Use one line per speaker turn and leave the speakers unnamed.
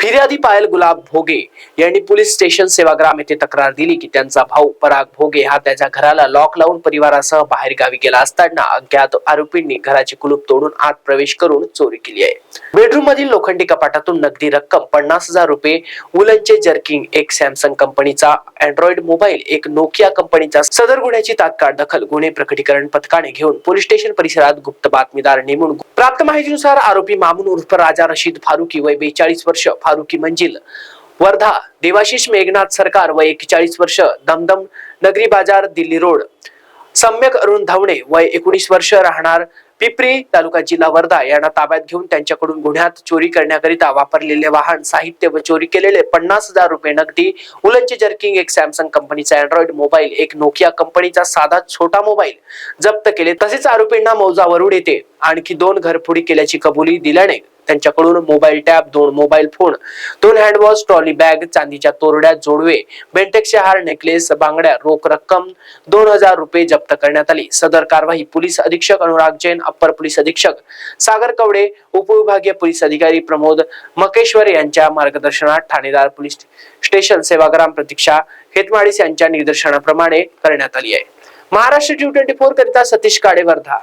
फिर्यादी पायल गुलाब भोगे यांनी पोलीस स्टेशन सेवाग्राम येथे तक्रार दिली की त्यांचा भाऊ पराग भोगे हा त्याच्या घराला लॉक लावून परिवारासह बाहेर गावी गेला असताना अज्ञात आरोपींनी घराचे कुलूप तोडून आत प्रवेश करून चोरी केली आहे. बेडरूम मधील लोखंडी कपाटातून नगदी रक्कम पन्नास हजार रुपये उलनचे जर्किंग एक सॅमसंग कंपनीचा अँड्रॉइड मोबाईल एक नोकिया कंपनीचा सदर गुन्ह्याची तात्काळ दखल गुन्हे प्रकटीकरण पथकाने घेऊन पोलीस स्टेशन परिसरात गुप्त बातमीदार नेमून प्राप्त माहितीनुसार आरोपी मामून उर्फ राजा रशीद फारुकी वय बेचाळीस वर्ष फारुकी मंजिल. वर्धा देवाशिष मेघनाथ सरकार व एकेचाळीस वर्ष दमदम नगरी बाजार दिल्ली रोड. सम्यक अरुण धावणे वय एकोणीस वर्ष राहणार पिपरी तालुका जिल्हा वर्धा यांना ताब्यात घेऊन त्यांच्याकडून गुन्ह्यात चोरी करण्याकरिता वापरलेले वाहन साहित्य व चोरी केलेले पन्नास हजार रुपये नगदी उलनचे जर्किंग एक सॅमसंग कंपनीचा अँड्रॉइड मोबाईल एक नोकिया कंपनीचा साधा छोटा मोबाईल जप्त केले. तसेच आरोपींना मौजा वरुड येथे आणखी दोन घरफोडी केल्याची कबुली दिल्याने त्यांच्याकडून मोबाईल टॅब दोन मोबाईल फोन दोन हँडवॉश ट्रॉली बॅग चांदीच्या तोरड्या जोडवे बेंटेक्सचे हार नेकलेस बांगड्या रोख रक्कम दोन हजार रुपये जप्त करण्यात आली. सदर कारवाई पोलीस अधीक्षक अनुराग जैन अप्पर पोलीस अधीक्षक सागर कवडे उपविभागीय पोलीस अधिकारी प्रमोद मकेश्वर यांच्या मार्गदर्शनात ठाणेदार पोलीस स्टेशन सेवाग्राम प्रतीक्षा हेतमाडीस यांच्या निदर्शनाप्रमाणे करण्यात आली आहे. महाराष्ट्र टी ट्वेंटी फोर करिता सतीश काडे वर्धा